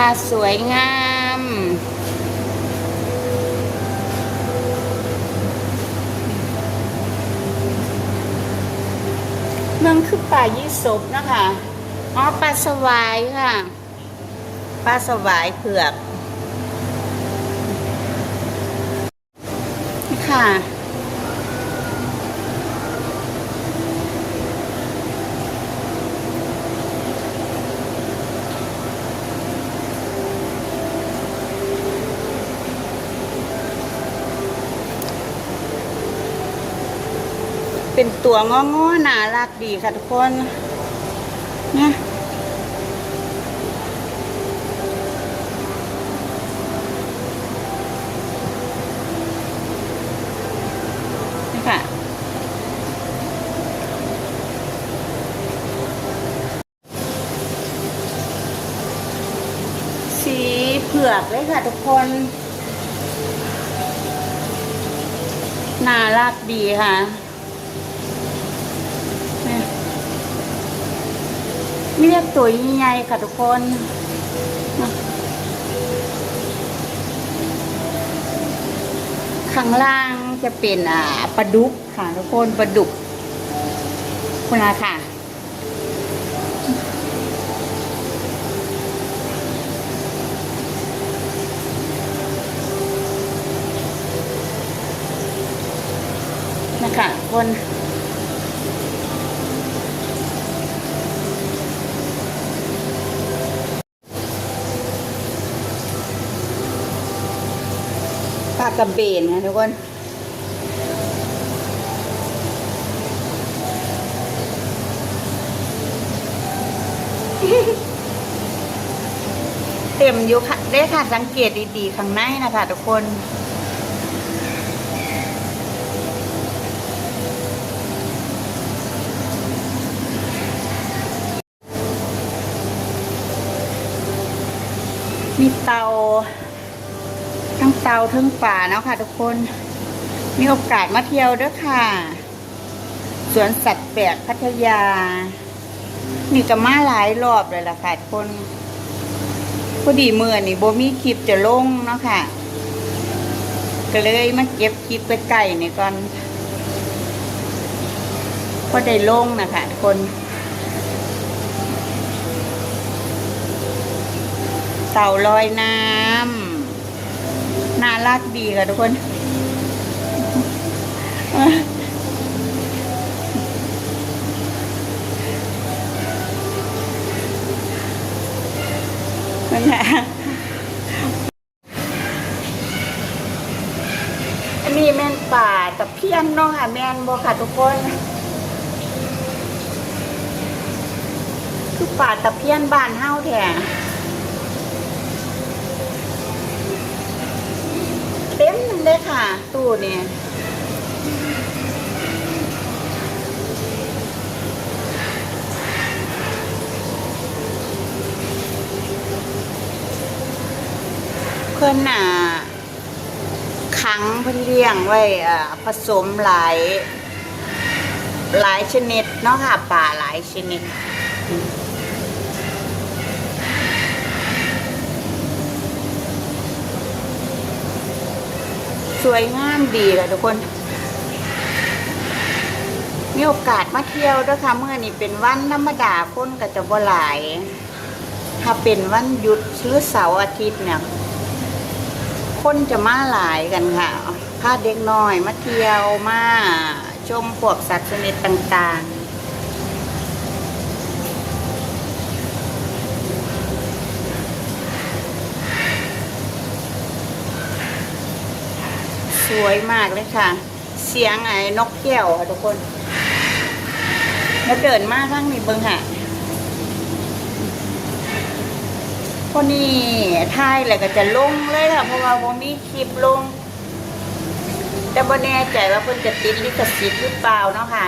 ปลาสวยงาม เมืองคือป่ายี่สบนะคะ อ๋อปลาสวายค่ะ ปลาสวายเผือกนี่ค่ะ เป็นตัวง้อๆน่ารักดีค่ะทุกคนเนี่ยนี่ค่ะสีเผือกเลยค่ะทุกคนน่ารักดีค่ะ เนี่ยไม่ เรียกตัวใหญ่ค่ะทุกคนข้างล่างจะเป็นอ่าปลาดุกค่ะทุกคนปลาดุกคุณอาค่ะ นะคะคน ปลากระเบนนะทุกคนเต็มอยู่ค่ะได้ค่ะสังเกตดีๆข้างในนะคะทุกคนมีเตา เตาทั้งป่าเนาะค่ะ ทุกคน มีโอกาสมาเที่ยวด้วยค่ะ สวนสัตว์แปลกพัทยา นี่ก็มาหลายรอบเลยล่ะค่ะทุกคนพอดีเมื่อนี่โบมีคลิปจะลงเนาะค่ะ ก็เลยมาเก็บคลิปไปไก่นี่ก่อนพอได้ลงนะคะทุกคนเต่าลอยน้ำ น่ารักดีค่ะทุกคน นั่นแหละอันนี้แม่นป่าตะเพี้ยนเนาะค่ะแม่นบ่ค่ะทุกคน คือป่าตะเพียนบ้านเฮาแท้ เต็มเลยค่ะ ตู้เนี่ยเพื่อนน่ะขังเพื่อนเลี้ยงไว้ผสมหลาย หลายชนิดเนาะค่ะป่าหลายชนิด วยงามดีเลยทุกคน มีโอกาสมาเที่ยวด้วยค่ะเมื่อนี้เป็นวันธรรมดาคนก็จะบ่หลาย ถ้าเป็นวันหยุดหรือเสาร์อาทิตย์เนี่ยคนจะมาหลายกันค่ะพาเด็กน้อยมาเที่ยวมาชมพวกสัตว์ชนิดต่างๆ สวยมากเลยค่ะ เสียงไอ้นกแก้วค่ะทุกคนแล้วเดินมาข้างนี้เบิ้งค่ะคนนี้ท่ายแล้วก็จะลงเลยค่ะ เพราะว่าวันนี้คลิปลง แต่บ่แน่ใจว่าเพิ่นจะติดลิขสิทธิ์หรือเปล่าเนาะค่ะ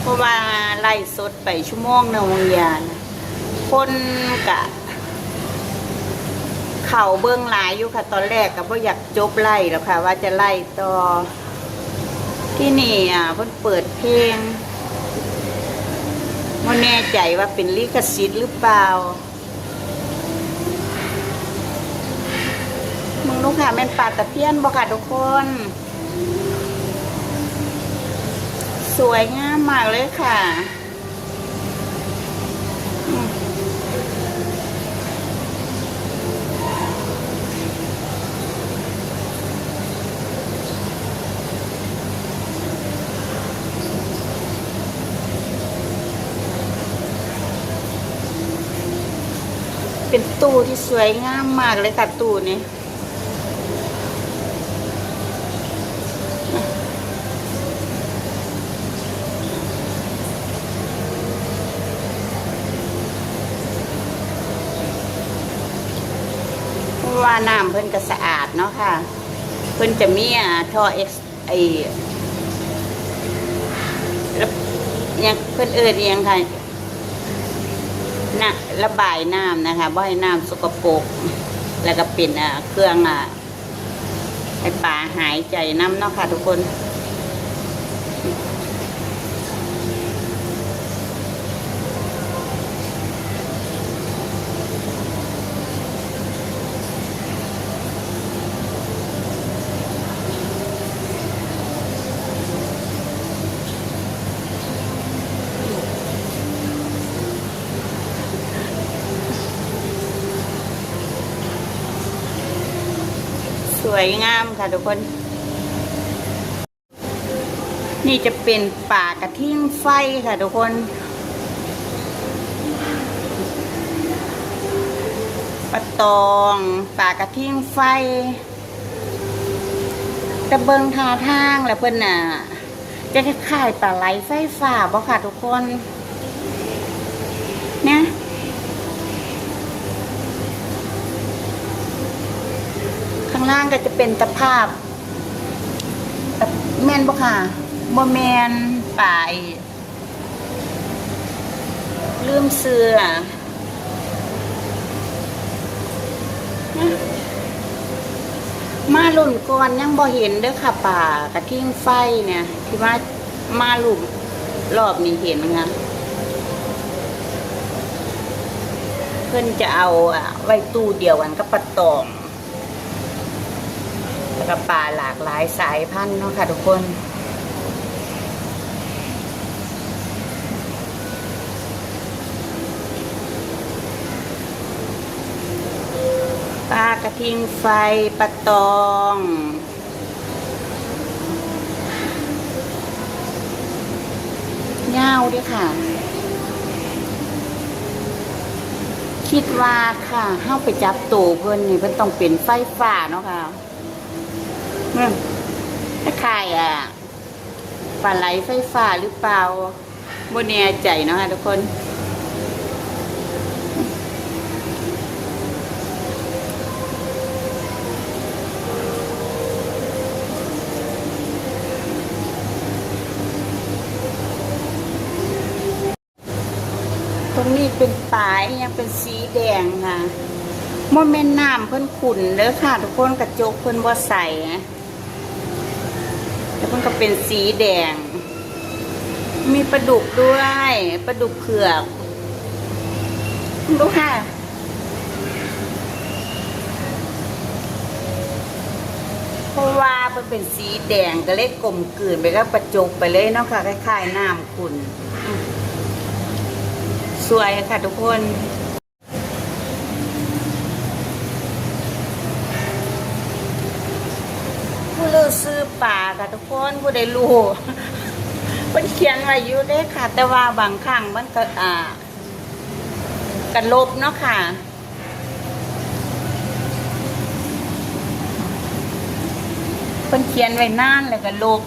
เพราะว่าไล่สดไปชั่วโมงนึงวงยานคนกะ เข่าเบื้องหลายอยู่ค่ะ ตอนแรกก็บ่อยากจบไล่แล้วค่ะ ว่าจะไล่ต่อ ที่นี่อะเพิ่นเปิดเพลงว่แน่ใจว่าเป็นลิขสิทธิ์หรือเปล่ามึงลูกค่ะแม่นปลาตะเพียนบ่ค่ะทุกคน สวยงามมากเลยค่ะ ตู้ที่สวยงามมากเลยค่ะตู้นี้เพราะว่าน้ำเพิ่นก็สะอาดเนาะค่ะ เพิ่นจะมีอ่าท่อเอ็กซ์ไอยังเพิ่นเอิดอิหยังค่ะ น่ะระบายน้ำนะคะบ่ให้น้ำสกปรกแล้วก็เป็นเครื่องอ่าให้ปลาหายใจน้ำเนาะค่ะทุกคน วยงามค่ะทุกคน นี่จะเป็นป่ากระทิ่งไฟค่ะทุกคนปลาตองป่ากระทิ่งไฟตะเบิงทาทางแล้วเพิ่นน่ะจะคล้ายๆปลาไหลไฟฟ้าบ่ค่ะทุกคน เนี่ย ข้าง ล่างก็จะเป็นตะภาพแมนบ่ค่ะบ่แมนป่ายลืมเสือมาหลุ่นก่อนยังบ่เห็นเด้อค่ะป่ากระทิ่งไฟเนี่ยที่ว่ามาหลุมรอบนี้เห็นค่ะเพิ่อนจะเอาอะไว้ตู้เดียวกันกับปลาตอง แล้วก็ปลาหลากหลายสายพันธุ์เนาะค่ะทุกคนปลากระทิงไฟปลาตอง เง่าด้วยค่ะ คิดว่าค่ะเข้าไปจับตัวเพิ่อนนี่เพิ่อนต้องเป็นไฟฟ้าเนาะค่ะ อืมคล้ายอะปลาไหลไฟฟ้าหรือเปล่าบนแน่ใจเนาะคะทุกคนตรงนี้เป็นปลายยังเป็นสีแดงค่ะโมเมนน้ำเพิ่นขุ่นเด้อค่ะ ทุกคนกระจกเพิ่นบ่ใส แล้วเพิ่นก็เป็นสีแดง มีปลาดุกด้วยปลาดุกเผือกดูค่ะเพราะว่ามันเป็นสีแดงก็เลยกลมกลืนไปกับกระจกไปเลยเนาะค่ะคล้ายๆน้ำขุ่นสวยค่ะทุกคนผู้ลือซื้อ ป่าค่ะทุกคนผู้ใดรู้มันเขียนไว้อยู่เด้ค่ะ แต่ว่าบางครั้งมันก็อ่ากันลบเนาะค่ะเพิ่นเขียนไว้นานแล้วก็ลบ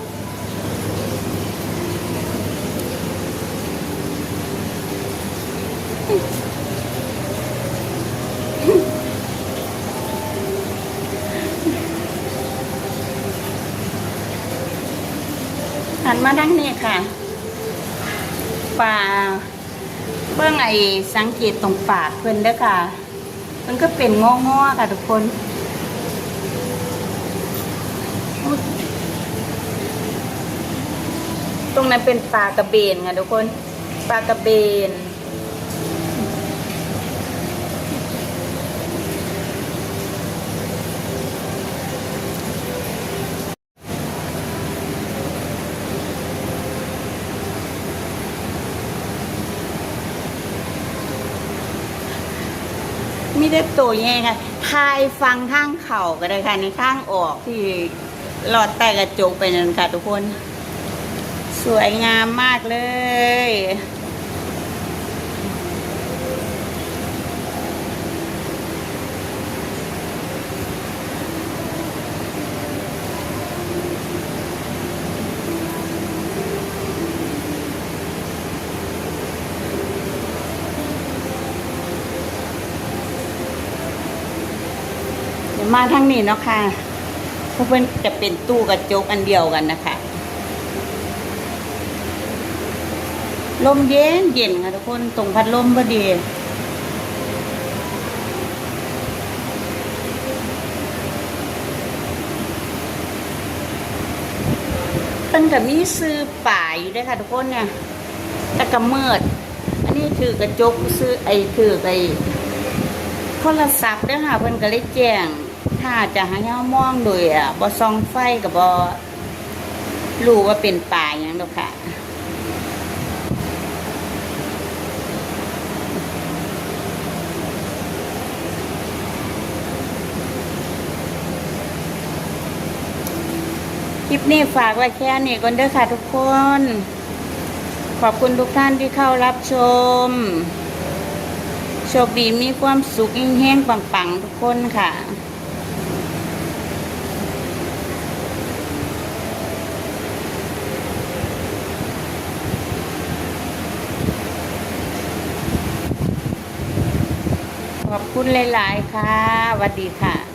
มาดังนี้ค่ะป่าเบื้องไอสังเกตตรงปากเพิ่นเด้อค่ะ มันก็เป็นงอๆค่ะทุกคนตรงนั้นเป็นปลากระเบนค่ะทุกคนปลากระเบน มีได้ตัวแย่ค่ะทายฟังข้างเข่าก็ได้ค่ะในข้างออกที่หลอดแต่กระจกไปนั่นค่ะทุกคน สวยงามมากเลย มาทางนี้เนาะค่ะพราะเพื่อนจะเป็นตู้กระจกอันเดียวกันนะคะ ลมเย็นเย็นค่ะทุกคนตรงพัดลมพอดีเพิ่นกับมีซื้อป่าอยู่ด้วยค่ะทุกคนเนี่ยแต่กระเมิด อันนี้ถือกระจกซื้อไอ้ถือไอ้โทรศัพท์ด้อค่ะเพิ่อนก็เลยแจ้ง ถ้าจะห้เฮามองโดยอะบ่ส่องไฟก็บ่รู้ว่าเป็นป่าหยังดอกค่ะคลิปนี้ฝากไว้แค่นี้ก่อนเด้อค่ะทุกคน ขอบคุณทุกท่านที่เข้ารับชม โชคดีมีความสุขแห้งๆปังๆ ทุกคนค่ะ คุณหลาย ๆ ค่ะสวัสดีค่ะ